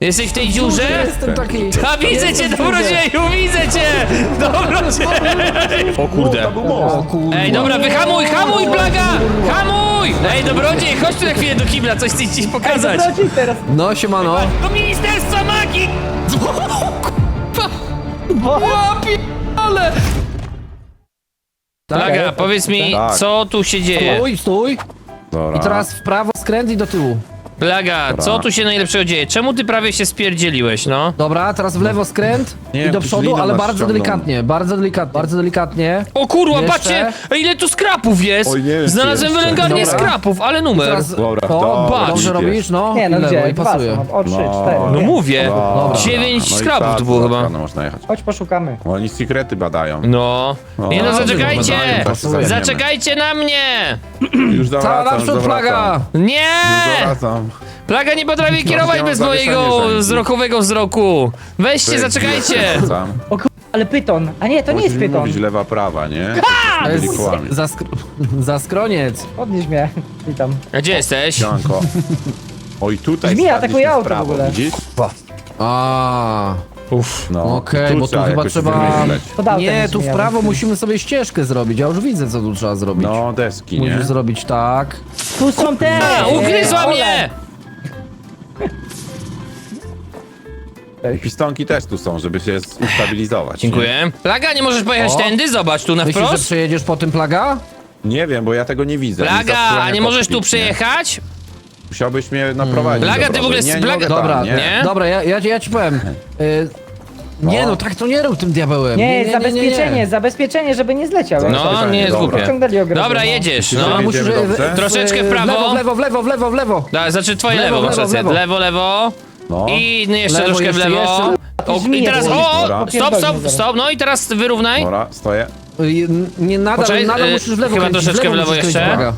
Jesteś w tej dziurze? Jestem taki... A widzę cię, dobrodzieju, widzę cię! Dobrodzieju! O kurde. O kurwa. Ej, dobra, wyhamuj, hamuj, plaga! Hamuj! Ej, dobrodziej, chodź tu na chwilę do kibla, coś chcę ci pokazać. Teraz. No, siemano. Do Ministerstwa Magii! Ale... Plaga, powiedz mi, Tak. co tu się dzieje? Stój, stój. Dobra. I teraz w prawo skręt i do tyłu. Plaga, co tu się najlepszego dzieje? Czemu ty prawie się spierdzieliłeś, no? Dobra, teraz w lewo skręt Nie, i do przodu, ale bardzo ściągną. delikatnie, bardzo delikatnie, bardzo delikatnie. O kurwa, Jeszcze? patrzcie! Ile tu skrapów jest! Oj, nie wiem, Znalazłem jeszcze. wylęgarnię Dobra. skrapów, ale numer. Teraz, Dobra, o, dobra, dobrze idziesz. robisz, no. Nie, no I lewo, gdzie? i Dwa pasuje. są. O, trzy, No. cztery. No mówię, Dobra. dziewięć No i skrapów tak, tu było chyba. No można jechać. Chodź poszukamy. Bo oni sekrety badają. No. No, Nie no, zaczekajcie! tak. Zaczekajcie na mnie! Już Cała zawracam, już naprzód zawracam. Nie! Już zawracam. Plaga nie potrafi kierować bez mojego wzrokowego wzroku. Weźcie, Ty, zaczekajcie! O kur... Ale pyton. A nie, to nie jest Musisz mi pyton. mówić lewa, prawa, nie? To jest kłamie. za, skr za skroniec. Podnieś mnie. Witam. A gdzie jesteś? Sianko. Oj, tutaj Brzmi, spadliśmy atakuje w auto w prawo, ogóle. Widzisz? A, Uff. No, Okej, bo tu trzeba chyba jakoś trzeba- wymyśleć. Nie, tu w prawo musimy sobie ścieżkę zrobić. Ja już widzę, co tu trzeba zrobić. No, deski, nie? Musisz zrobić tak. Tu są te! A, ugryzła mnie! Pistonki też tu są, żeby się ustabilizować. Dziękuję. Plaga, nie możesz pojechać O. tędy? Zobacz, tu na Myślisz, że wprost. przejedziesz po tym plaga? Nie? nie wiem, bo ja tego nie widzę. Plaga, a nie możesz tu nie? przejechać? Musiałbyś mnie naprowadzić. Plaga, do ty w ogóle z nie, nie plaga- mogę Dobra, tam, nie? nie? Dobra, ja, ja, ja ci powiem. Y, nie no, tak to nie rób tym diabełem. Nie, zabezpieczenie, zabezpieczenie, żeby nie zleciał. No, Dobra, nie jest dobra. głupie. Dobra, no. jedziesz, no. że musisz Jedziemy dobrze? Troszeczkę w prawo. lewo, w lewo, w lewo, w lewo, w lewo. Da, znaczy twoje lewo, lewo, w masz lewo, rację. lewo. Lewo, lewo. No. I no jeszcze Lewo, troszkę w jeszcze, lewo. jeszcze. O, I teraz, o, Dobra. o, stop, stop, stop, no i teraz wyrównaj. Dobra, stoję. Y, Nie, nadal, Poczekaj, nadal y, musisz w lewo chyba kręcić, troszeczkę w lewo musisz kręcić, jeszcze. uwaga.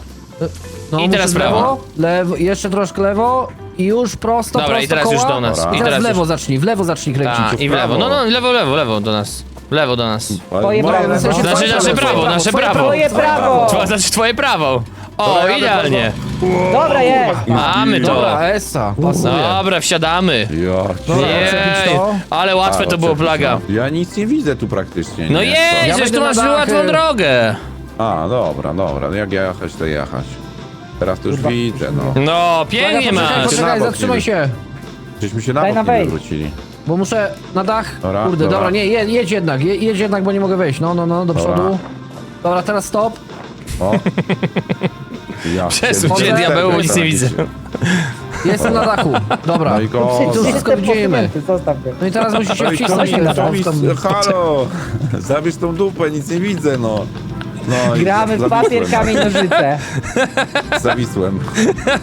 No, I teraz musisz prawo. lewo. Jeszcze troszkę lewo i już prosto, Dobra, prosto i teraz koła. już do nas. Dobra. I I teraz teraz w lewo już. zacznij, w lewo zacznij kręcić. Tak, i w lewo. No, no, lewo, lewo, lewo do nas. W lewo do nas. Twoje Moje prawo, lewo. no. Znaczy Twoje nasze prawo, nasze twoje prawo. Twoje prawo! To znaczy twoje prawo. O, Dobra, jadę idealnie. Dobra, jest! Mamy to. Dobra, Essa, pasuje. Dobra, wsiadamy. Ja, Dobra, Jej, przepisz to. ale łatwe to było plaga. Ja nic nie widzę tu praktycznie. No nie? Ja żeś będę tu masz na łatwą drogę. A, dobra, dobra. Jak jechać, to jechać. Teraz to już widzę, no. No, pięknie Poczekaj, masz. poczekaj, Na bok zatrzymaj nie się. Żeśmy się na Daj bok na nie wywrócili. Bo muszę na dach. Dobra, Kurde, dobra, dobra. nie, jedź, jedź jednak, je- jedź jednak, bo nie mogę wejść. No, no, no, do Dobra. przodu. Dobra, teraz stop. O. Ja Przesuń się, pierdolę, diabeł, tak nic nie widzę. Jestem na dachu. Dobra. No i go... Tu wszystko widzimy. posunięty, Zostaw go. No i teraz musisz się No i wcisnąć. Halo! Zabierz tą dupę, nic nie widzę, no. No i Gramy w zawisłem. papier, kamień, nożyce. Zawisłem.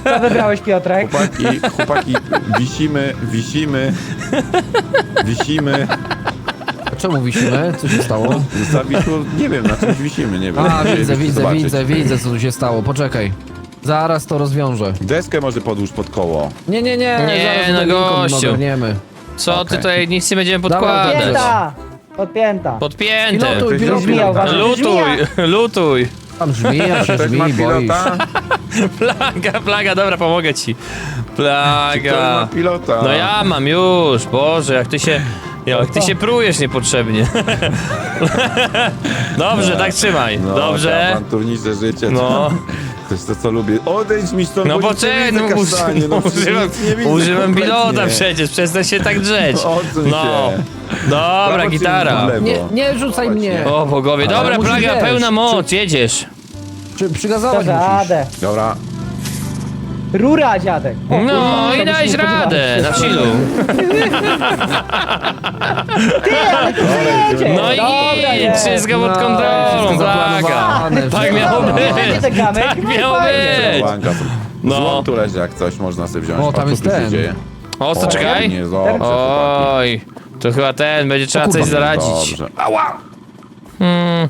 Co wybrałeś, Piotrek? Chłopaki, chłopaki, wisimy, wisimy, wisimy. Czemu wisimy? Co się stało? Zawisło, nie wiem, na czymś wisimy, nie wiem. A, widzę, widzę, zobaczyć. widzę, widzę, co tu się stało. Poczekaj. Zaraz to rozwiążę. Deskę może podłóż pod koło. Nie, nie, nie, Nie, zaraz no do linką gościu. Co ty Okej. tutaj, nic nie będziemy podkładać. Podpięta! Ktoś pilotuj. zmiał was. Lutuj, lutuj. Tam żmija się Ktoś ma żmi, boisz. pilota? Plaga, plaga, dobra, pomogę ci. Ktoś ma Plaga. pilota? No ja mam już, Boże, jak ty się... Jak ty się prujesz niepotrzebnie. Dobrze, tak trzymaj. No, Dobrze. Awanturnicze życie. No. To jest to, co lubię. Odejdź mi stąd, No bo nic nie czekaj, widzę, no, uży, kasztanie, no przecież używam, nic nie widzę używam kompletnie. pilota przecież, przestań się tak drzeć. Odsuń No. się. Dobra, Prawo czy gitara. lewo? Nie, nie rzucaj mnie. O bogowie, dobra, musisz, plaga, wiesz, pełna moc, jedziesz. Przy, przygazować musisz. Radę. Dobra, Rura, dziadek. O, No kurwa, i to dałeś nie radę, na chillu. Jedzie. No Dobra, i jest. wszystko pod No, kontrolą, wszystko plaga. zaplanowane, Tak wszystko miało zaplanowane. być, tak no i miało fajnie. być. Blanka. No. Złom tu leży jak coś, można sobie wziąć. O, tam jest się ten. dzieje? O, co, czekaj. Nie, dobrze, chłopaki. Oj, to chyba ten, będzie trzeba coś zaradzić. Dobrze. Ała! Hmm.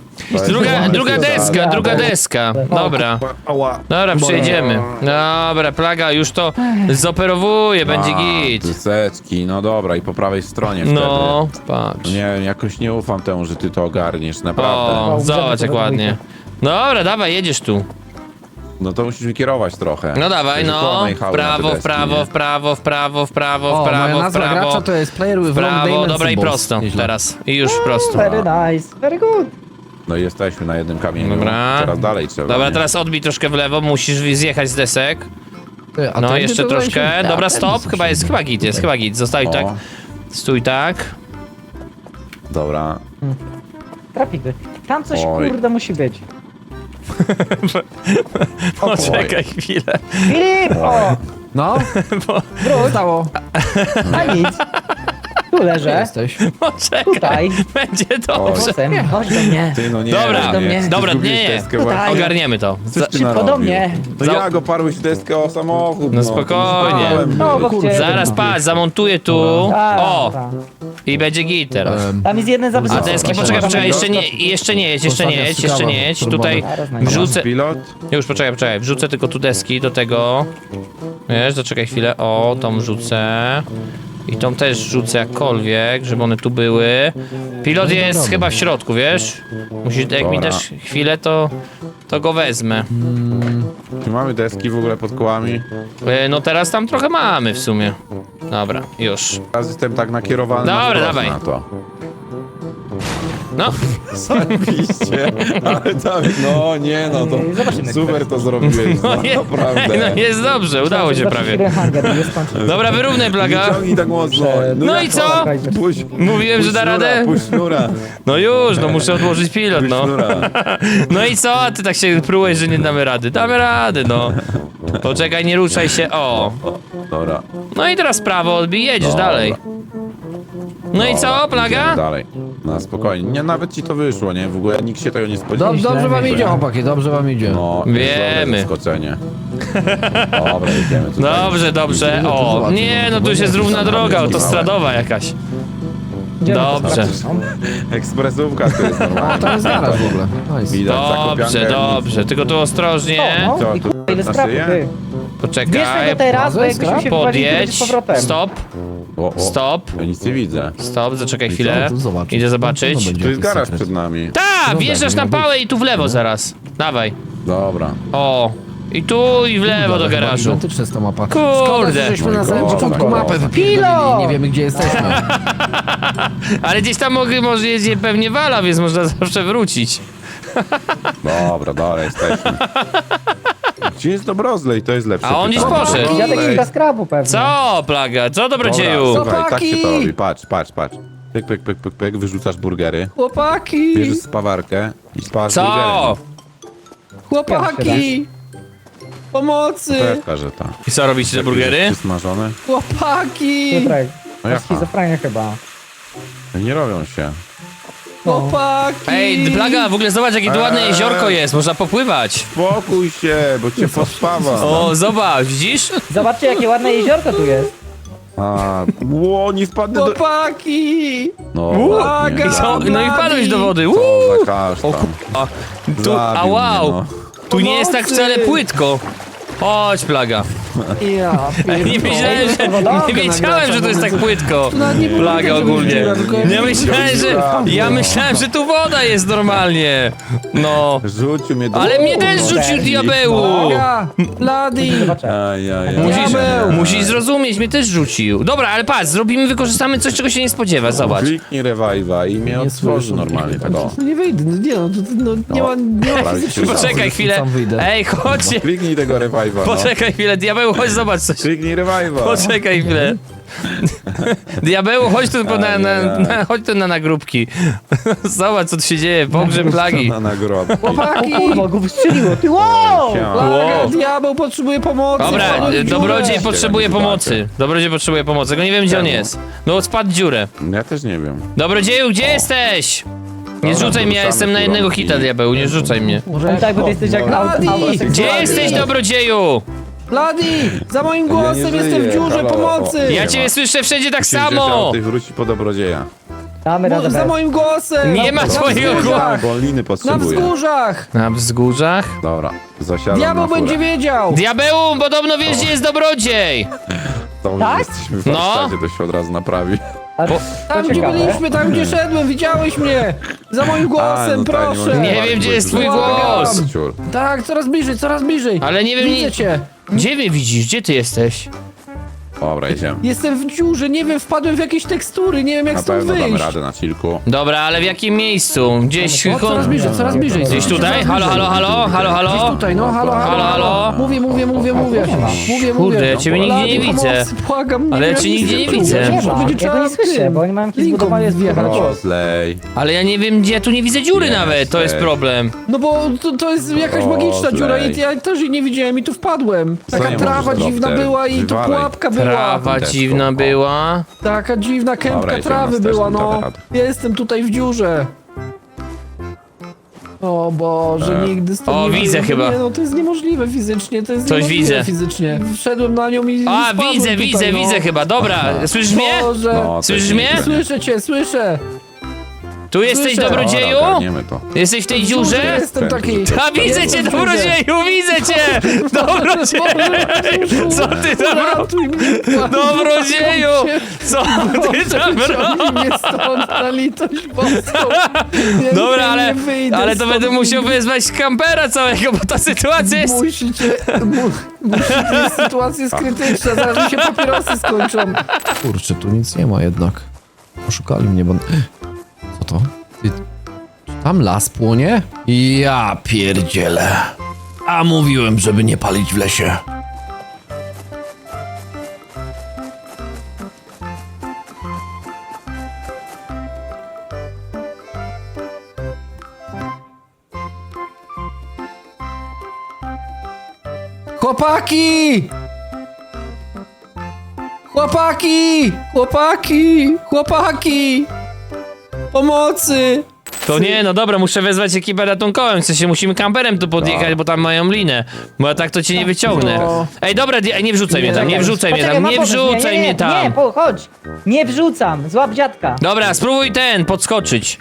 Druga, druga deska, druga deska. Dobra. Ała. Dobra, przejdziemy. Dobra, plaga już to zoperowuje, będzie A, git. Tyseczki, no dobra, i po prawej stronie No, wtedy. patrz. Nie, jakoś nie ufam temu, że ty to ogarniesz, naprawdę. O, Dobra, zobacz jak dobra, ładnie. Dobra, dawaj, jedziesz tu. No to musisz mi kierować trochę. No dawaj, Żeby koło no. W na prawo, w prawo, nie? w prawo, w prawo, w prawo, w prawo, w nazwa prawo. to jest player with long prawo, dobra i prosto. Nieźle. Teraz. I już prosto. Very nice, very good. No i jesteśmy na jednym kamieniu. Dobra. Teraz dalej trzeba. Dobra, nie? teraz odbij troszkę w lewo, musisz zjechać z desek. Ty, a No, jeszcze troszkę. się- Dobra, a, tędy stop. Chyba jest, chyba git jest, chyba git. Zostaj O, tak. Stój tak. Dobra. Trafimy. Tam coś Oj. kurde musi być. Poczekaj chwilę. Filip! O! No, Bo, co stało? A nic. Tu leżę. jesteś? poczekaj. Tutaj. Będzie dobrze. Owocem. Chodź do mnie. Ty, no nie. Dobra, no do nie. Ty Dobra, zgubiłeś nie. deskę właśnie. Ogarniemy to. Coś Za, ty Szybko do narobił. mnie. No Za- jak oparłeś deskę o samochód? No spokojnie. Spałem. No, bo Kurde, chciałem. zaraz patrz, zamontuję tu. Dobra, O! dobra. I będzie git teraz. Em, Tam jest jeden A zabezpieczony. deski, poczekaj, poczekaj, jeszcze nie, jeszcze nie jedź, jeszcze nie jedź, jeszcze nie jedź. Tutaj wrzucę, Pilot? już poczekaj, poczekaj, wrzucę tylko tu deski do tego. Wiesz, zaczekaj chwilę, o, tą wrzucę. I tą też rzucę jakkolwiek, żeby one tu były. Pilot jest chyba w środku, wiesz? Musisz, jak mi Dobra. też chwilę, to, to go wezmę. Czy mamy deski w ogóle pod kołami? E, No teraz tam trochę mamy w sumie. Dobra, już. Teraz jestem tak nakierowany na Dobra, wprost dawaj. na to. No, Zajebiście, ale tak, no nie no, to Zobaczymy. super to zrobiłeś, no, no, je, naprawdę. no jest dobrze, udało się prawie. Dobra, wyrównaj Nie plaga. ciągnij tak mocno. No jak i co? Puść, Mówiłem, puść że da radę. Puść sznura, No już, no muszę odłożyć pilot, puść no. sznura. No i co? A ty tak się próbujesz, że nie damy rady. Damy rady, no. Poczekaj, nie ruszaj się, o. Dobra. No i teraz prawo odbij, jedziesz Dobra. dalej. No i co, plaga? idziemy Dalej. No spokojnie. Nie, nawet ci to wyszło, nie? W ogóle nikt się tego nie spodziewał. Dob, dobrze wam idzie, chłopaki, dobrze wam idzie. No, Wiemy. Zaskoczenie. Dobra, idziemy tutaj. Dobrze, dobrze. to O, nie, no tu się zrówna droga autostradowa jakaś. To Dobrze. Ekspresówka to jest A, normalnie. tam jest garaż w ogóle. Nice. Widać Dobrze, zakopiankę. dobrze. Tylko tu ostrożnie. O, Co, no i tu ile na strachu, szyję? ty. Poczekaj. Teraz, bo jakbyśmy się wywalili, to Podjedź. z powrotem. Stop, O, o. stop, Ja nic nie widzę. stop, zaczekaj chwilę. zobaczyć. Idę No, zobaczyć. będzie Tu jest garaż przed nami. Ta, No wjeżdżasz tak, na miał pałę i tu w lewo zaraz. Dawaj. Dobra. O. I tu i w lewo do garażu. Gigantyczna jest ta mapa. Kurde. Szkoda, że żeśmy na samym Oj, początku mapę wypili Kilo! i nie wiemy gdzie jesteśmy. Ale gdzieś tam mogę, może jedzie pewnie wala, więc można zawsze wrócić. Dobra, dobra, jesteśmy. Gdzie jest Dobrozlej? To jest lepsze A on gdzieś pytanie. poszedł. Dziadek Dobrozlej. szuka skrabu pewnie. Co, plaga? Co, dobrodzieju? Dobra, Słuchaj, tak się to Chłopaki! robi. Patrz, patrz, patrz. Pyk, pyk, pyk, pyk, pyk, wyrzucasz burgery. Chłopaki! Bierzesz spawarkę i spawasz Co? burgery. Chłopaki! Pomocy! Pewka, że tak. I co, robicie te burgery? Smażone? Chłopaki! Piotrek, No to jaka? schizofrenia chyba. Nie robią się. Chłopaki! Ej, plaga, w ogóle zobacz, jakie tu ładne jeziorko jest, można popływać. Spokój się, bo cię pospawa. O, zobacz, widzisz? Zobaczcie, jakie ładne jeziorko tu jest. A, ło, nie wpadnę do... Chłopaki! No. I co? No i wpadłeś do wody. Co Uuu. za kasztan. A, tu, a Zabił wow, mnie, tu nie jest tak wcale płytko. Chodź, plaga. Ja Nie myślałem, że, nie wiedziałem, że to jest tak płytko. nie było Plaga ogólnie. Ja myślałem, że, ja myślałem, że tu woda jest normalnie. No. no. Rzucił mnie do... Ale mnie też rzucił. Aj, aj, aj. Musisz, Diabeł! musisz zrozumieć, mnie też rzucił. Dobra, ale patrz, zrobimy, wykorzystamy coś, czego się nie spodziewasz, zobacz. Kliknij revive'a i mnie otworzy normalnie tego. No nie wyjdę, no nie no, to, no, nie ma, nie ma Poczekaj chwilę. Ej, chodźcie. Kliknij tego revive'a, no. Poczekaj chwilę, diabeł, chodź zobacz coś. Kliknij revive'a. Poczekaj chwilę. Diabeł, chodź tu na, na, na, chodź tu na nagrobki. Zobacz, co tu się dzieje, pogrzeb plagi. Na nagrobki. O Chłopaki! kurwa, go wystrzeliło, ty wow! Siema. Plaga, Wow. diabeł potrzebuje pomocy! Dobra, w dziurę. dobrodziej potrzebuje pomocy. Dobrodziej potrzebuje pomocy, go nie wiem gdzie on jest. No spadł w dziurę. Ja też nie wiem. Dobrodzieju, gdzie jesteś? Nie Dobra, rzucaj mnie, ja jestem na jednego hita, diabeł, nie rzucaj mnie. Może Pamiętaj, bo ty jesteś jak Gdzie jesteś, dobrodzieju? Bloody! Za moim nie głosem jestem w dziurze, halo. pomocy! Ja Nie ciebie ma. słyszę wszędzie tak samo. Ty wróci po dobrodzieja. Damy radę za bez. moim głosem! Nie ma twojego wzgórzach! Bo on liny Na potrzebuje. wzgórzach! Na wzgórzach? Dobra, zasiadam Diabeł na furę. będzie wiedział! Diabeł, podobno wiesz gdzie jest dobrodziej. To Tak? jesteśmy w No. warsztacie, to się od razu naprawi. A, to Tam gdzie ciekawe. byliśmy, tam gdzie szedłem, widziałeś mnie! Za moim A, głosem, no tak, proszę! mogę Nie wiem, gdzie jest twój błagam. głos. Ciur. Tak, coraz bliżej, coraz bliżej! Ale nie wiem, Widzę nie... cię! Gdzie mnie widzisz? Gdzie ty jesteś? Dobra, idziemy. Jestem w dziurze, nie wiem, wpadłem w jakieś tekstury, nie wiem jak Na stąd pewno damy wyjść. radę na chilku. Dobra, ale w jakim miejscu? Gdzieś... O, coraz bliżej, coraz bliżej. Gdzieś tutaj? Halo, halo, halo? Halo, Gdzieś halo? tutaj, no halo, halo, Halo, halo? Mówię, mówię, mówię, mówię. Mówię, Kurde, mówię. ja ciebie nigdzie nie widzę. pomocy, Błagam, Ale ja wiem, cię jak nigdzie nie widzę. Nie ma, Będzie ja go trzeba nie słyszę, tym bo oni mają jakieś linką zbudowane wjechać. Rozlej. Ale ja nie wiem, gdzie ja tu nie widzę dziury Jest, nawet, to jest problem. No bo to, to jest jakaś O, magiczna dziura i ja też jej nie widziałem i tu wpadłem. Taka trawa dziwna była i tu pułapka była. Trawa Też dziwna to- o. była. Taka dziwna Dobra, kępka idziemy trawy następnym, była, no. damy radę. Jestem tutaj w dziurze. O Boże, E. nigdy stąd O, nie widzę wyjdę. chyba. Nie, no to jest niemożliwe fizycznie, to jest Coś niemożliwe widzę. fizycznie. Wszedłem na nią i A, spadłem widzę, tutaj, widzę, no. widzę chyba, dobra. Słyszysz mnie? Boże. No, Słyszysz mnie? Słyszę cię, słyszę. Tu jesteś, Słyszę. dobrodzieju? Dobra, ogarniemy to. Jesteś w tej dziurze dziurze? Jestem taki. A widzę cię, dobrodzieju, widzę cię! Dobrodzieju! Co ty tam robisz? Ratuj mnie, Dobrodzieju! Co ty tam robisz? Mnie stąd na litość boską. Ja Dobra, ale, wyjdę ale to stąd będę musiał wezwać kampera całego, bo ta sytuacja jest... Musicie, mu, musicie, sytuacja jest krytyczna, zaraz mi się papierosy skończą. Kurczę, tu nic nie ma jednak. Oszukali mnie, bo... To? Tam las płonie? Ja pierdzielę. A mówiłem, żeby nie palić w lesie. Chłopaki! Chłopaki! Chłopaki! Chłopaki! Pomocy! To nie, no dobra, muszę wezwać ekipę ratunkową, w sensie musimy kamperem tu podjechać, bo tam mają linę, bo ja tak to cię nie wyciągnę. No. Ej, dobra, di- nie wrzucaj mnie tam, nie wrzucaj mnie Poczekaj, tam, nie pomysł. wrzucaj nie, nie, mnie tam. Nie, po, chodź. Nie wrzucam, złap dziadka. Dobra, spróbuj ten, podskoczyć.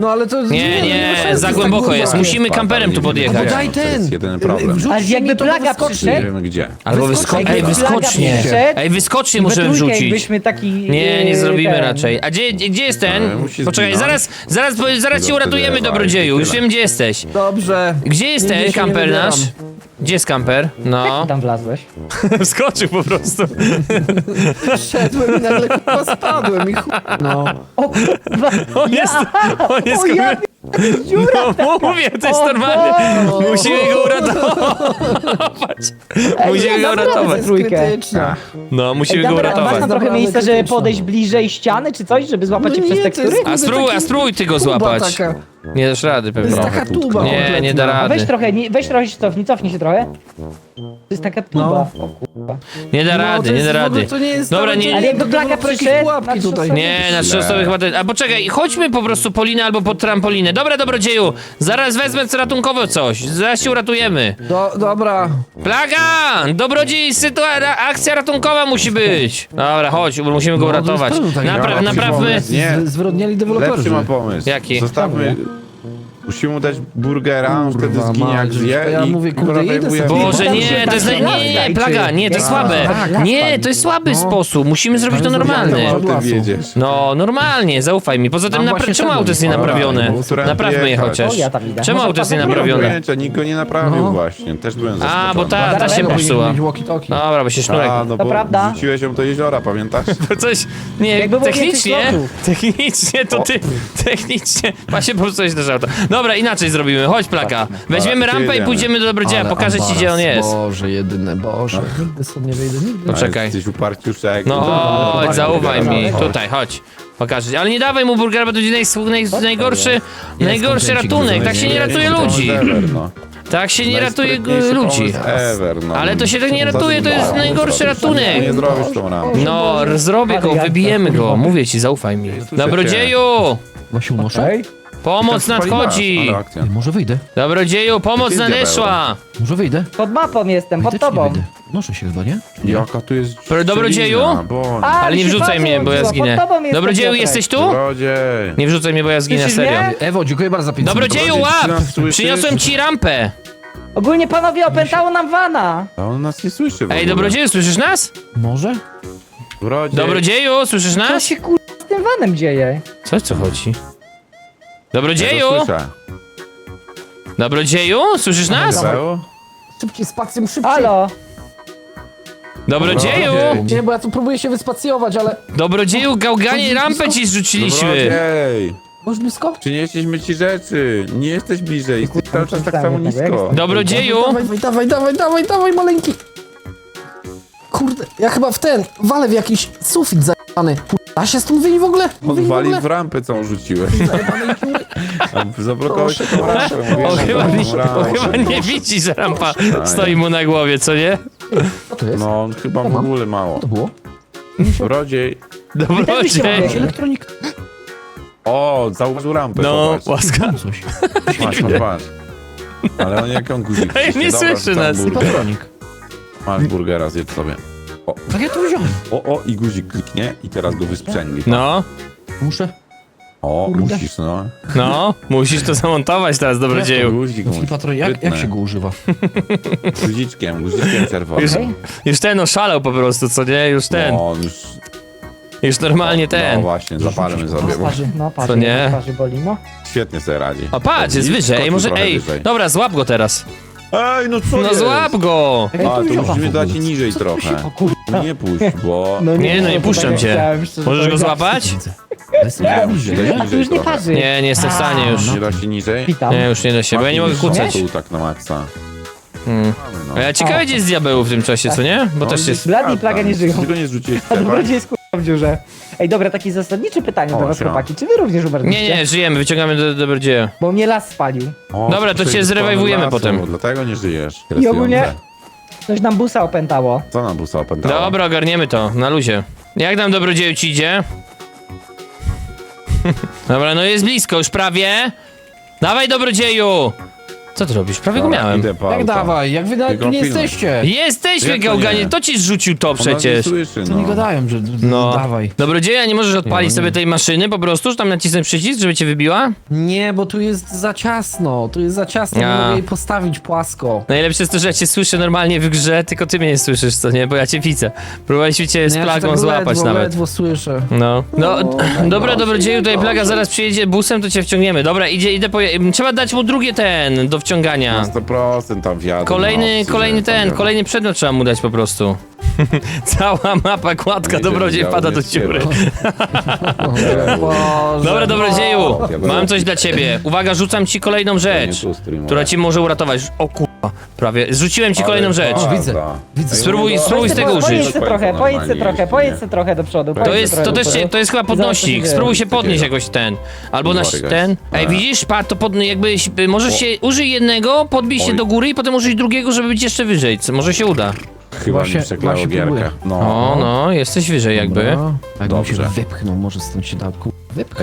No ale to... Nie, no nie, ma sensu, za tak głęboko jest, musimy kamperem tu No podjechać. daj To jest ten! jedyny problem. Wrzuć Ale jakby to plaga wyskoczy. Nie przyszedł, wiemy gdzie. Albo Wyskocznie. wysko- Ej, Jakby wyskocznie. przyszedł, Ej, wyskocznie we możemy trójkę wrzucić. jakbyśmy taki... Nie, nie yy, zrobimy ten- raczej. A gdzie, gdzie jest ten? musi Poczekaj, zginąć. zaraz, zaraz, zaraz cię uratujemy, dobrodzieju. Już wiem, gdzie jesteś. Dobrze. Gdzie jest Nigdzie ten się nie kamper wybieram. Gdzie jest kamper? No. Tam wlazłeś. Wskoczył po prostu. Szedłem i nagle spadłem i chu... No. O kurwa, On jest, on jest o ja dziura No mówię, to jest O. Boże. Musimy go uratować. Musimy go uratować. jest trójkę. krytyczna. No, musimy Ej, go dobra, a masz uratować. tam trochę Naprawdę miejsca, żeby krytyczna. podejść bliżej ściany czy coś, żeby złapać No cię nie, przez to jest tekstury? A spróbuj, a spróbuj ty go Tuba złapać. taka. Nie dasz rady To jest taka tuba Nie, nie da A weź rady. trochę, nie, weź trochę się cofnij, cofnij się trochę. To jest taka tuba. No. Nie da No, rady, nie jest da w ogóle- rady. To nie jest Dobra, nie- Ale plaga będą jakieś przyszedł, pułapki tutaj. Nie, na trzy osoby chyba to... A poczekaj, chodźmy po prostu po linę albo pod trampolinę. Dobra, dobrodzieju, zaraz wezmę co ratunkowo coś. Zaraz się uratujemy. Do, dobra. Plaga! Dobrodziej, sytuacja, akcja ratunkowa musi być. Dobra, chodź, bo musimy go No, to uratować. jest pełno takich Napra lepszy naprawmy... Nie. Zwrodniali Lepszy deweloperzy. ma pomysł. Jaki? Zostawmy... Musimy mu dać burgera, on wtedy Kurwa, zginie jak zje to ja i mówię, kurde, idę sobie. Boże, nie, to jest... tak Nie, plaga, nie, to jest słabe. Nie, to jest słaby No. sposób. Musimy zrobić to normalny. O. No, normalnie, zaufaj mi. Poza tym, napra- właśnie czemu szedłem. auto jest nienaprawione? Dobra, bo którędy Naprawmy je jechać? chociaż. O, ja tam idę. Czemu Może auto jest Nie mam nienaprawione? pojęcia, nikt go nie naprawił No. właśnie. Też byłem A, zaskoczony. bo ta, ta się popsuła. Dobra, bo się sznurek... A, no To bo prawda. wrzuciłeś ją do jeziora, pamiętasz? To coś, nie, Jakby było technicznie, więcej slotów. technicznie to ty, technicznie, ma się popsuć też auto. Dobra, inaczej zrobimy, chodź plaka. Weźmiemy Dobra, rampę i pójdziemy do Dobrodzieja, Ale pokażę ci gdzie on jest. Boże, jedyne, Boże. Nigdy stąd nie wyjdę, nigdy. No czekaj. Jesteś uparciuszek. No chodź, zaufaj chodź. mi, tutaj, chodź. Pokażę ci. Ale nie dawaj mu burgera, bo to będzie naj, naj, najgorszy, najgorszy kontencik ratunek. dużo, Tak się nie? ratuje ludzi. ever, no. Tak się nie ratuje Najsprytniejszy ludzi. pomysł Ever, no. Ale to się tak nie ratuje, to jest No, najgorszy ratunek. Nie zrobisz tą rampę. No, zrobię go, wybijemy go. Mówię ci, zaufaj mi. Dobrodzieju! Wasiu, noszę? Okej. Pomoc nadchodzi! spaliła, ale akcja. Nie, może wyjdę. Dobrodzieju, pomoc Gdzie jest nadeszła! Może wyjdę. Pod mapą jestem, pod nie tobą. wyjdę? Noszę się chyba, nie? Jaka tu jest Pro- dobrodzieju? szczelina, bądź. A, Ale nie się wrzucaj mnie, bo ja zginę. pod tobą jestem, Dobrodzieju, Piotrek. jesteś tu? Dobrodziej. Nie wrzucaj mnie, bo ja zginę, Słyszysz serio. mnie? Ewo, dziękuję bardzo za 500 Dobrodzieju, Dobrodziej, czy łap! nas słyszysz? Przyniosłem ci rampę! Ogólnie panowie, opętało nam wana. A on nas nie słyszy w Ej, ogóle. dobrodzieju, słyszysz nas? Może? Dobrodziej. Dobrodzieju, słyszysz Co nas? się kur... z tym vanem dzieje? Co, co chodzi? Ja Dobrodzieju! to słyszę. Dobrodzieju, słyszysz nas? Paweł? Szybciej, spacją szybciej. Halo? Dobrodzieju! Dobrodziej. Nie, bo ja tu próbuję się wyspacjować, ale... Dobrodzieju, gałganie, rampę ci zrzuciliśmy! Dobrodziej. Już blisko? Przynieśliśmy ci rzeczy. Nie jesteś bliżej. Jesteś cały czas tak samo Jak nisko. Dobrodzieju! Dawaj, dawaj, dawaj, dawaj, dawaj, maleńki. Kurde, ja chyba w ten, walę w jakiś sufit zajebany. A się stąd wyjść w ogóle? Wyjść w rampę, co rzuciłeś. Zablokowałeś Proszę, tą rampę. Mówiłem, On że chyba, tą nie, rampę. on chyba nie widzi, że rampa stoi mu na głowie, co nie? Co to jest? No, on chyba w mam. ogóle mało. Co to było? Dobrodziej. Dobrodziej! Jakiś elektronik. O, zauważył rampę, No, popatrz. łaska. Coś. Masz, masz, masz. Ale on jak on guzik. Ej, nie słyszy nas. burgera. Masz burgera, zjedz sobie. Tak ja to wziąłem. O, o, i guzik kliknie i teraz go wysprzęgli. No, Muszę. O, Kurde. musisz, no. no, musisz to zamontować teraz, dobrodzieju. Guzik musisz. patron, jak, jak Sprytne. się go używa? Guziczkiem, guziczkiem czerwonym. Już, już ten oszalał po prostu, co nie? Już ten, No, już... już normalnie No ten. właśnie, zapalmy sobie, bo Twarzy, no patrz, Co nie? twarzy boli, no. świetnie sobie radzi. A patrz, jest wyżej, Skoczył może, trochę ej, wyżej. dobra, złap go teraz. Ej, no co No jest? złap go! A, to musimy dać niżej trochę. się- O kurwa. Nie puść, bo... Nie, no nie to puszczam tak cię. Możesz go powiedziawszy. złapać? Jestem Nie, tam musisz bliżej. dać A, tu niżej już nie trochę. parzy. Nie, nie jestem w stanie już. Nie da się niżej? Witam. Nie, już nie da się, bo ja nie mogę kucać. tu tak na maksa. Hmm. No. A ja ciekawe, gdzie jest diabeł w tym czasie, co nie? Bo No, też jest... Blady i tam, plaga nie żyją. Tylko nie zrzuciłeś A trzeba. dobrodziej jest kurwa w dziurze. Ej, dobra, takie zasadnicze pytanie O, do was, siema. chłopaki. Czy wy również umarliście? Nie, nie, żyjemy, wyciągamy do dobrodzieja. Bo mnie las spalił. O, Dobra, to cię zrewajwujemy potem. Dlatego nie żyjesz. I ogólnie-. Ktoś nam busa opętało. Co nam busa opętało? Dobra, ogarniemy to, na luzie. Jak nam dobrodzieju ci idzie? Dobra, no jest blisko, już prawie. Dawaj dobrodzieju! Co ty robisz? Prawie go Dobra, miałem. Idę po Jak auto. dawaj, jak wy nawet Tylko tu nie jesteście. Jesteśmy, Jak to gałganie, nie? to ci zrzucił to Ona przecież. nie słyszy, To nie no. gadają, że No. dawaj. Dobrodzieja, nie możesz odpalić Nie, sobie nie. tej maszyny po prostu, że tam nacisnąć przycisk, żeby cię wybiła? Nie, bo tu jest za ciasno, tu jest za ciasno, nie A. mogę jej postawić płasko. Najlepsze jest to, że ja cię słyszę normalnie w grze, tylko ty mnie nie słyszysz, co nie? Bo ja cię widzę. Próbowaliśmy cię z Nie, ja plagą tak złapać ledwo, nawet. ledwo słyszę. No, no, No, dobra, no, dobrodzieju, tutaj no, plaga no. zaraz przyjedzie busem, to cię wciągniemy. Dobra, idzie, idę po... Trzeba dać mu drugie ten, do wciągania. Na 100% tam wjadę. Kolejny, no, kolejny tam ten, wiadomo. kolejny przedmiot trzeba mu dać po prostu. Cała mapa, kładka, Nie dobrodziej wiedział, pada nie do dziury. Boże, Dobra, dobrodzieju, mam coś dla ciebie. Uwaga, rzucam ci kolejną rzecz, która ci może uratować. O kurwa, prawie. Zrzuciłem ci kolejną rzecz. widzę, widzę. Spróbuj- spróbuj z tego użyć. Końca trochę, pojedź trochę, pojedź trochę do przodu. To pojedź jest, to trochę też, się- przodu. to jest chyba podnośnik. będzie- Spróbuj się podnieść jakoś ten. Albo na ten. Ej, widzisz? Pa, to pod, jakbyś, y, możesz się, użyj jednego, podbij się do góry i potem użyj drugiego, żeby być jeszcze wyżej. Co, może się uda. Chyba Właśnie- mi przeklało właśnie gierkę. próbuję. No. O, no, jesteś wyżej jakby. Dobra. Jakbym się Dobrze. wypchnął, może stąd się da ku...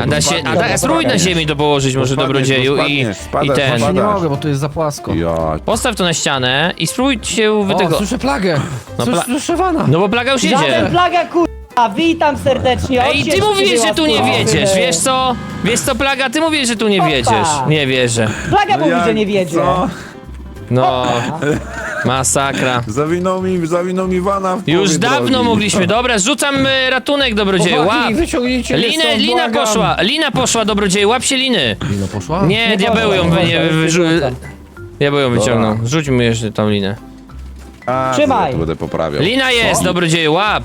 A da się, a da, spróbuj na ziemi to położyć może No spadniesz, dobrodzieju no i, spadniesz, i spadasz, ten. Ja nie mogę, bo tu jest za płasko. Ja, Postaw to na ścianę i spróbuj się wy O, tego. słyszę plagę. No, Słyszę, pla- słyszę wana. No bo plaga już Żaden jedzie. plaga kurwa, witam serdecznie. Ej, ty mówisz, że tu nie wiedziesz, wiesz co? Wiesz co, plaga, ty mówisz, że tu nie Opa. wiedziesz. Nie wierzę. Plaga mówi, jak- że nie wiedzie. Co? No, masakra. Zawinął mi, zawinął mi wana w Już połowie dawno drogi. mogliśmy. Dobra, rzucam e, ratunek, dobrodzieju. Łap. Chłopaki, wyciągnijcie mnie Linę, stąd, lina błagam. poszła, lina poszła, dobrodzieju, łap się liny. Lina poszła? Nie, Nie diabeł ją, wy, nie, diabeł ją wyciągnął. Rzuć jeszcze tą linę. A, Trzymaj. to Będę poprawiał. Lina jest, dobrodzieju, łap.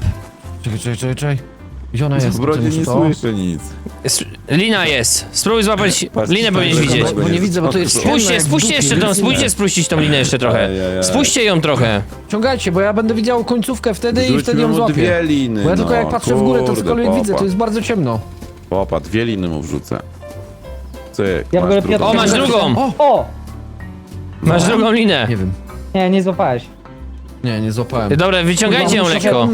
Czekaj, czekaj, czekaj, czekaj. Gdzie ona jest? Brodzie Muszę nie to- słyszę nic. S- Lina jest. Spróbuj złapać. Patrz, Linę tak, powinieneś tak, widzieć. tak. Bo nie widzę, bo to jest ciemno Spójrzcie, jak w spójrzcie dupie, jeszcze tą, więc spójrzcie spróćcie tą linę jeszcze trochę. Ajajaj. Spójrzcie ją trochę. Ciągajcie, bo ja będę widział końcówkę wtedy i wtedy ją mu złapię. dwie liny, Bo ja tylko no, jak patrzę w górę, to kurde, cokolwiek widzę, to jest bardzo ciemno. Popa, dwie liny mu wrzucę. Cyk, Ja w ogóle masz drugą. O, masz drugą. O! O! Masz drugą linę. Nie wiem. Nie, nie złapałeś. Nie, nie złapałem. Dobra, wyciągajcie ją lekko.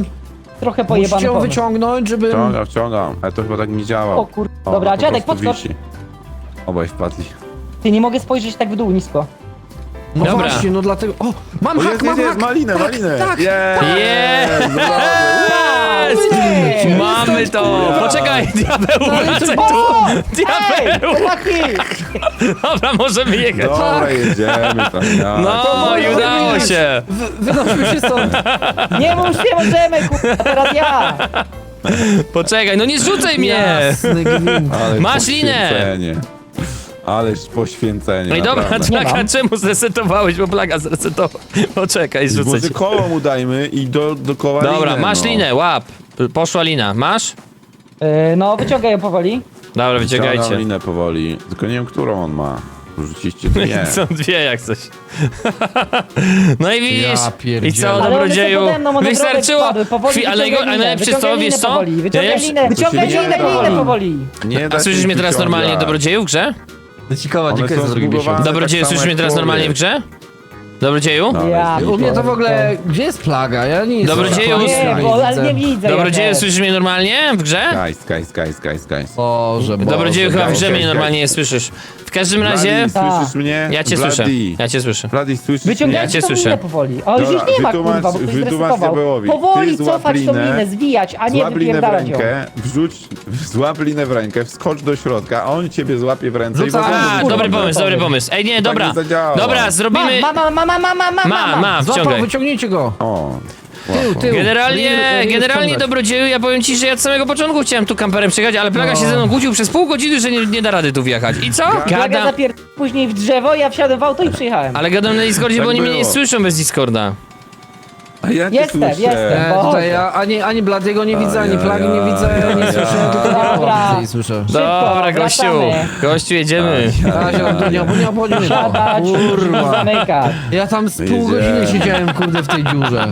Trochę Musicie pojebany ją pomysł. wyciągnąć, żeby... Wciągam, wciągam. Ale to chyba tak nie działa. O kur... O, Dobra, po dziadek, podskocz. Obaj wpadli. Ty nie mogę spojrzeć tak w dół nisko. No Dobra. właśnie, no dlatego... O! Mam O, hak, jest, mam jest, hak! jest, malinę, tak, malinę! Tak. Jest! Ej! Ma mamy to! Poczekaj, diabeł, wracaj tu! O! Ej, Diabeł! Dobra, możemy jechać. Dobra, jedziemy tam. Ja. No i udało się! Wy, wynosimy się stąd. Nie mów, nie możemy, kurwa, teraz ja! Poczekaj, no nie zrzucaj mnie! Jasny gwint. Ale Masz linę. poświęcenie. Ależ poświęcenie. No i dobra, naprawdę. Plaga, czemu zresetowałeś, bo Plaga zresetował. Poczekaj, zrzucę Może ci. koło mu dajmy i do, do koła Dobra, linę, masz no. linę, łap. Poszła lina, masz? Yy, no, wyciągaj ją powoli. Dobra, Ciągam wyciągajcie. linę powoli, tylko nie wiem, którą on ma. Rzuciście dwie. Są dwie jak coś. No i widzisz, Ja i co Ale one dobrodzieju, są pode mną, one wystarczyło, spadły, powoli ale, wyciągaj ale linę, najlepsze wyciągaj wiesz linę co? powoli, Wyciągaj Najlepsze- linę, wyciągaj nie linę, powoli. Nie da A się słyszysz mnie teraz wyciągać. normalnie, dobrodzieju, w grze? Cikoła, One dziękuję za drugi miesiąc. tak słyszysz mnie teraz normalnie w grze? Dobrodzieju? No, Ja jest U mnie to w ogóle... Gdzie jest plaga? Ja nie jestem. Dobrodzieju, aktualnie Nie, bo, ale nie widzę Dobrodzieju, słyszysz mnie normalnie w grze? Guys, guys, guys, guys, guys. Boże, Boże. Dobrodzieju, chyba w grze mnie normalnie nie słyszysz. W każdym razie, Tak. słyszysz mnie? ja cię słyszę. Ja cię słyszę. Blady, słyszysz Wyciągajcie Ja cię tą słyszę. powoli. O, już Dobra, nie ma, wytłumacz- kurwa, bo ktoś wytłumacz diabełowi. Powoli Ty złap cofać tą linę, zwijać, a nie Złap linę w wypierdalać ją. rękę, wrzuć, złap linę w rękę, wskocz do środka, a on ciebie złapie w ręce i Rzucaj. was A, Kurwa, dobry pomysł, dobry pomysł. Ej, nie, Tak dobra. nie zadziała. Dobra, zrobimy... Ma, ma, ma, ma, ma, ma, ma, Ma, ma, Złapał, wciągaj. wyciągnijcie go. O, Tył, tył. Generalnie, generalnie dobrodzieju, ja powiem ci, że ja od samego początku chciałem tu kamperem przyjechać, ale Plaga No. się ze mną kłócił przez pół godziny, że nie, nie da rady tu wjechać. I co? Plaga Gadam, zapier... później w drzewo, ja wsiadłem w auto i przyjechałem. ale gadam na Discordzie, Tak bo oni mnie nie było. słyszą bez Discorda. A ja cię Jestem, słyszę. jestem. E, tutaj ja ani, ani Bladiego nie widzę, ani plagi nie widzę, nie słyszę, tylko Dobra. widzę i słyszę. Dobra, gościu, wracamy. gościu, jedziemy. Razie on tu nie, bo nie obchodzi mnie to. Siadać, Kurwa. zamykać. Ja tam z pół Jedziemy. godziny siedziałem, kurde, w tej dziurze.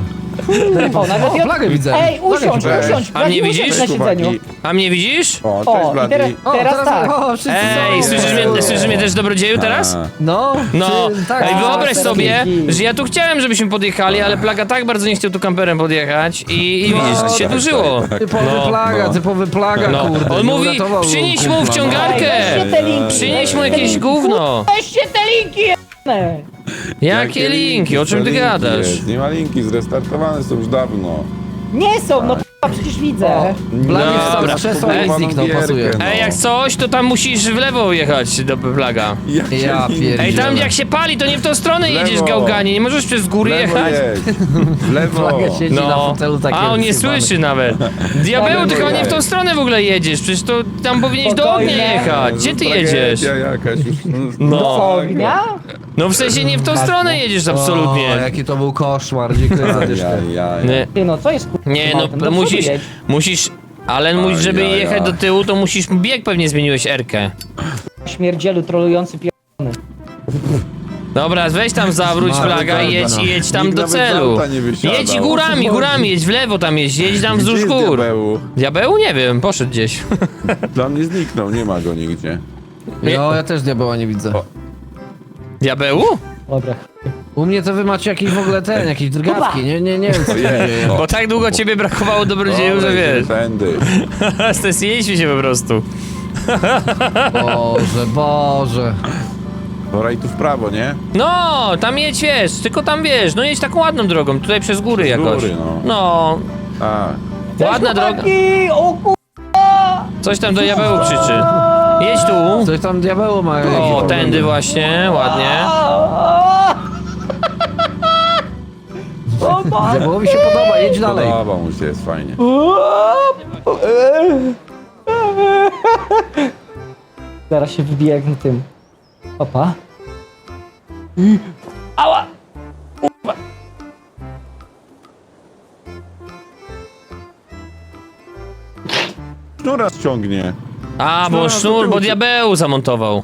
O, nawet O, ja... plagę widzę. Ej, usiądź, Cześć. usiądź. A mnie usiądź widzisz? na siedzeniu. A mnie widzisz? O, O, cześć i Blady. teraz, O, teraz tak. O, wszyscy Ej, są. słyszysz mnie, słyszysz mnie też dobrodzieju teraz? A, No, No, ty, tak. ej, wyobraź teraz sobie, że ja tu chciałem, żebyśmy podjechali, ale Plaga tak bardzo nie chciał tu kamperem podjechać i, i No, widzisz, się tak, dłużyło. tak, Typowy No, plaga, no. typowy plaga, No, kurde. on nie mówi, uratował przynieś mu no. wciągarkę. Ej, weźcie te linki. Przynieś mu jakieś gówno. Weźcie te linki, Jakie linki? O czym ty linki gadasz? jest? Nie ma linki, zrestartowane są już dawno. Nie są, no k***a, przecież widzę. Blady wstał Dobra. z krzesła Ej, i zniknął, pasuje. no. Ej, jak coś, to tam musisz w lewo jechać do Plaga. Ja pier- Ej, tam jak się pali, to nie w tą stronę W jedziesz, lewo. gałganie, nie możesz przez góry W lewo jechać. jedź. W lewo. Plaga siedzi na No, fotelu takie a on nie słyszy nawet. Diabeł, ty chyba nie w tą stronę w ogóle jedziesz, przecież to tam powinieneś do ognia Spokojnie. jechać. Gdzie ty Tragedia jedziesz? jakaś już. No. Do ognia? No w sensie nie w tą stronę jedziesz O, absolutnie. jaki to był koszmar, dziękuję za dyszkę. Ajajaj. Nie, Ty no, co jest nie no, do przodu musisz, musisz, ale musisz, żeby Ajajaj. jechać do tyłu, to musisz, bieg pewnie zmieniłeś Erkę. Śmierdzielu trolujący pier... Dobra, weź tam zawróć flaga i jedź, no. i jedź tam Nikt do nawet z celu. auta nie wysiadał. Jedź górami, górami, jedź w lewo tam jedź, jedź tam Gdzie wzdłuż jest gór. diabeł? Diabeł? Nie wiem, poszedł gdzieś. Dla mnie zniknął, nie ma go nigdzie. No, ja też diabeła nie widzę. O. Diabełu? Dobra. U mnie to wy macie jakieś w ogóle ten, jakieś drgawki, nie, nie, nie wiem co się dzieje. O. Bo tak długo ciebie brakowało dobrodzieju, że Dobra, wiesz. Tędy. Stresiliśmy się po prostu. Boże, Boże. Dobra i tu w prawo, nie? No, tam jedź, wiesz, tylko tam wiesz, no jedź taką ładną drogą, tutaj przez góry Przez jakoś. góry, no. No, A, ładna droga. Chłopaki, O kur... Coś tam do diabełu krzyczy. Jedź tu. Coś tam diabeł ma jakieś O, problemy. tędy właśnie, ładnie. Diabełowi się podoba, jedź dalej. podoba mu się, jest fajnie. Zaraz się wybije jak na tym. Opa. Ała! Sznura ściągnie. A, bo Sznura sznur, bo diabeł zamontował.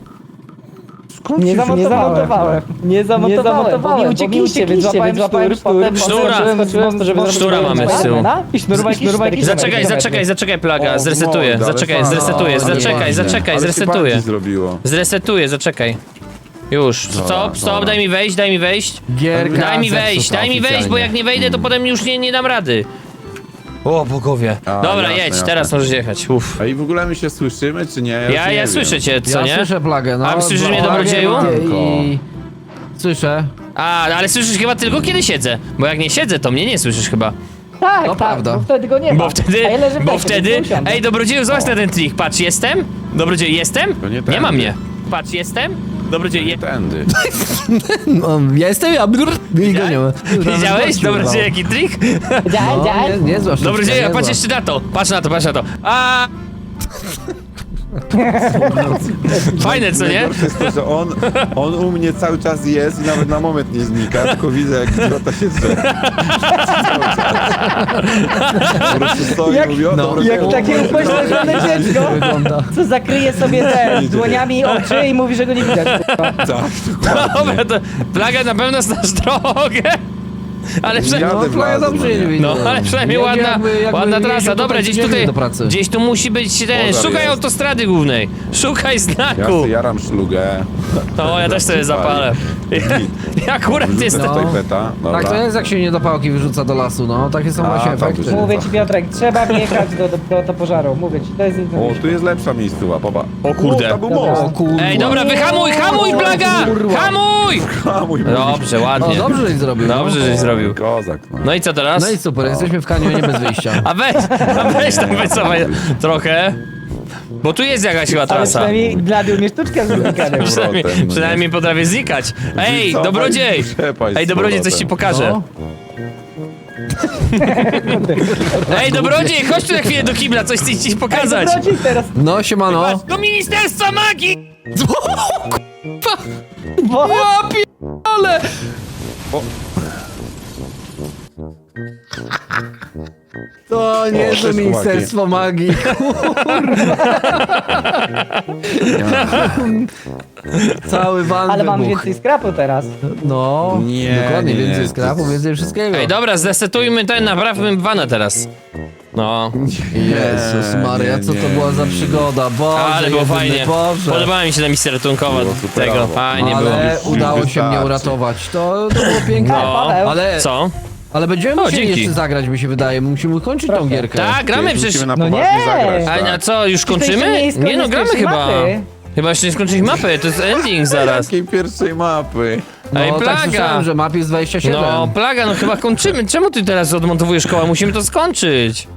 Skąd Nie się zamontowałem. Nie zamontowałem, bo mi uciekliście, więc złapałem sznur, potem Sznura. skoczyłem, żeby zrobić Sznura mamy z tyłu. I sznur ma jakieś cztery Zaczekaj, zaczekaj, zaczekaj plaga, O, zresetuję, morda, ale zaczekaj, fajnie. zresetuję, zaczekaj, zaczekaj, Ale się zresetuję. bardziej zrobiło. Zresetuję, zaczekaj. Już, stop, stop, dobra. daj mi wejść, daj mi wejść. Gierka Daj mi wejść, daj mi wejść, bo oficjalnie. jak nie wejdę, to potem już nie, nie dam rady. O, bogowie. A, Dobra, jasne, jedź, jasne. teraz możesz jechać. Uff. A i w ogóle my się słyszymy, czy nie? Ja, ja, nie słyszę wiem. cię, co Ja nie? słyszę plagę, no. A słyszysz mnie, Plagę dobrodzieju? I... Słyszę. A, ale słyszysz chyba tylko kiedy siedzę. Bo jak nie siedzę, to mnie nie słyszysz chyba. Tak, No tak, prawda. bo wtedy go nie ma. Bo wtedy, ja leżę w bo lesie, wtedy, ej Dobrodzieju, zobacz na ten trik, patrz, jestem, Dobrodzieju, jestem, To nie nie ma mnie, patrz, jestem, Dobrodzieju, je... Tędy. No, ja jestem, ja brr, i go nie ma. jaki trik? Dzień, No, nie, dzień. nie zła sztuczka, Dobrodzieju, nie patrz zła. jeszcze na to, patrz na to, patrz na to, a Fajne, co nie? Najgorsze jest to, że on, on u mnie cały czas jest i nawet na moment nie znika, tylko widzę jak idiota się drze. Po prostu stoi i Jak- mówi, o, no, dobra, Jak o, takie upośledzone dziecko, Wygląda. co zakryje sobie te dłoniami oczy i mówi, że go nie widać. kurwa. Tak, dokładnie. Dobra, to plaga na pewno znasz drogę. Ale przynajmniej... Jadę No, w las, dobrze no nie nie. widzę. No, ale przynajmniej Jedzie ładna, jakby- jakby ładna jeździł trasa. Dobra, gdzieś codziennie tutaj, do pracy. gdzieś tu musi być ten, Pożar szukaj jest. autostrady głównej. Szukaj Ja znaku. sobie jaram szlugę. O, ja też sobie zapalę. Ja akurat Wrzucę jestem... tutaj. Dobra. Tak to jest, jak się niedopałki wyrzuca do lasu, no. Takie są A, właśnie efekty. wyrzuca. Mówię ci Piotrek, trzeba wjechać do, do, do, do pożaru. Mówię ci, to jest O, tu jest lepsza miejscowa, popa. O kurde. O, to był Dobra. most. O kurwa. Ej, dobra, wyhamuj, hamuj, kurwa. Hamuj! A, mój Dobrze, O, ładnie. dobrze żeś zrobił. Dobrze, no. żeś zrobił. Kozak, no. No i co teraz? No i super, jesteśmy w kanionie bez wyjścia. A weź, a weź tam wycofaj trochę. Bo tu jest jakaś chyba Ale trasa. przynajmniej Blady sztuczkę z. Przynajmniej, powrotem, no nie? przynajmniej potrafię znikać. Ej, dobrodziej! Ej, z dobrodziej, coś powrotem. ci pokażę. No. Ej, dobrodziej, chodź tu na chwilę do kibla, coś chcę ci pokazać. Wrócić teraz. No, siemano. Do Ministerstwa Magii! Bo... Ale... O, cześć, Ministerstwo Magii. Cały van Ale mam wybuchł. więcej skrapu teraz. No, Nie, dokładnie, nie, więcej to skrapu, jest- więcej wszystkiego. Ej, dobra, zresetujmy ten, naprawmy wana teraz. No, Jezus Maria, nie, co to była za przygoda, Boże, ale było jedyny fajnie. Boże. Podobała mi się ta misja ratunkowa Było superowo. tego, fajnie było. ale udało się mnie Wystarczy. uratować, to, to było piękne. No. Paweł. Ale, Co? Ale będziemy O, musieli dzięki. jeszcze zagrać, mi się wydaje, musimy kończyć tą Proszę. gierkę. Tak, gramy przecież. Musimy na No poważnie nie. zagrać, A, tak. a co, już kończymy? nie jest Nie no, koniec gramy pierwszej chyba. mapy. Chyba jeszcze nie skończyliśmy mapy, to jest ending zaraz. Jakiej pierwszej mapy? No, Ej, tak plaga. słyszałem, że map jest 27. No, plaga, no chyba kończymy. Czemu ty teraz odmontowujesz koła? Musimy to skończyć.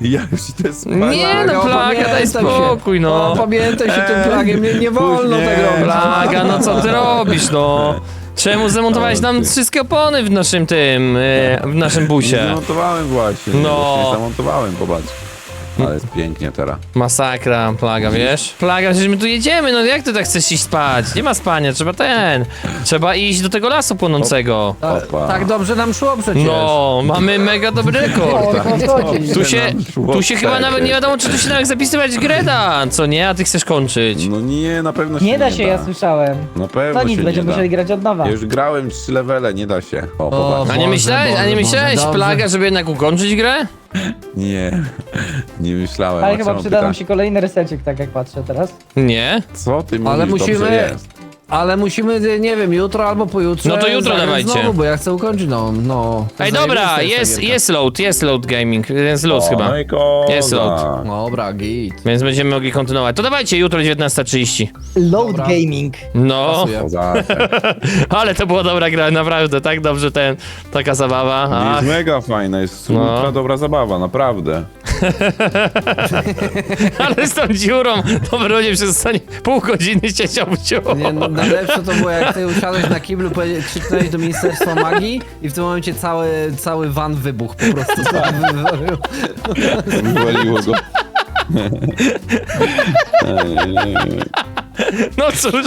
Ja już to jest Nie no, plaga, daj opamiętaj się. spokój, no. Pamiętaj się tym plagiem, nie, nie wolno później. tego robić. Plaga, no co ty robisz, no? Czemu zamontowałeś nam wszystkie opony w naszym tym, e, w naszym busie? zamontowałem właśnie. No. No. Nie zamontowałem, popatrz. Ale jest pięknie teraz. Masakra, plaga, wiesz? Plaga, przecież my tu jedziemy, no jak ty tak chcesz iść spać? Nie ma spania, trzeba ten. Trzeba iść do tego lasu płonącego. Opa. tak dobrze nam szło przecież. No, mamy mega dobry rekord. O, to chodzi. Tu się, tu się chyba nawet nie wiadomo, czy tu się nawet zapisywać greda, co nie? A ty chcesz kończyć. No nie, na pewno się Nie nie da się, ja słyszałem. Na pewno No nic, się będziemy nie da. musieli grać od nowa. Ja już grałem trzy levele, nie da się. O, popatrz. A nie Boże, myślałeś, a Boże, nie Boże, myślałeś, dobrze. plaga, żeby jednak ukończyć grę? Nie, nie myślałem. Ale a chyba co przyda nam się kolejny resecik, tak jak patrzę teraz. Nie. Co ty mówisz? Ale musimy- Dobrze jest. Ale musimy, nie wiem, jutro albo pojutrze No to jutro zagrać dawajcie. Znowu, bo ja chcę ukończyć, no, no. Ej, Zajebista dobra, ta jest, gierka. jest load, jest load gaming, jest load chyba. No i koza. Jest load. Dobra, git. Więc będziemy mogli kontynuować. To dawajcie jutro 19.30. Load Dobra. Gaming. No, Pasuje. Koza. ale to była dobra gra, naprawdę, tak dobrze ten, taka zabawa. Ach, Jest mega fajna, jest No. ultra dobra zabawa, naprawdę. ale z tą dziurą to wronie przez ostatnie pół godziny siedział w. Nie, no, najlepsze to było jak ty usiadłeś na kiblu, krzyknąłeś do Ministerstwa Magii i w tym momencie cały, cały van wybuchł po prostu. Wywalił. Wywaliło go. No cóż.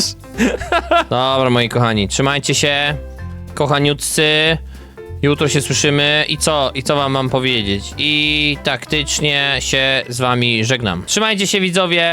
Dobra, moi kochani, trzymajcie się, kochaniutcy. Jutro się słyszymy i co? I co wam mam powiedzieć? I taktycznie się z wami żegnam. Trzymajcie się widzowie.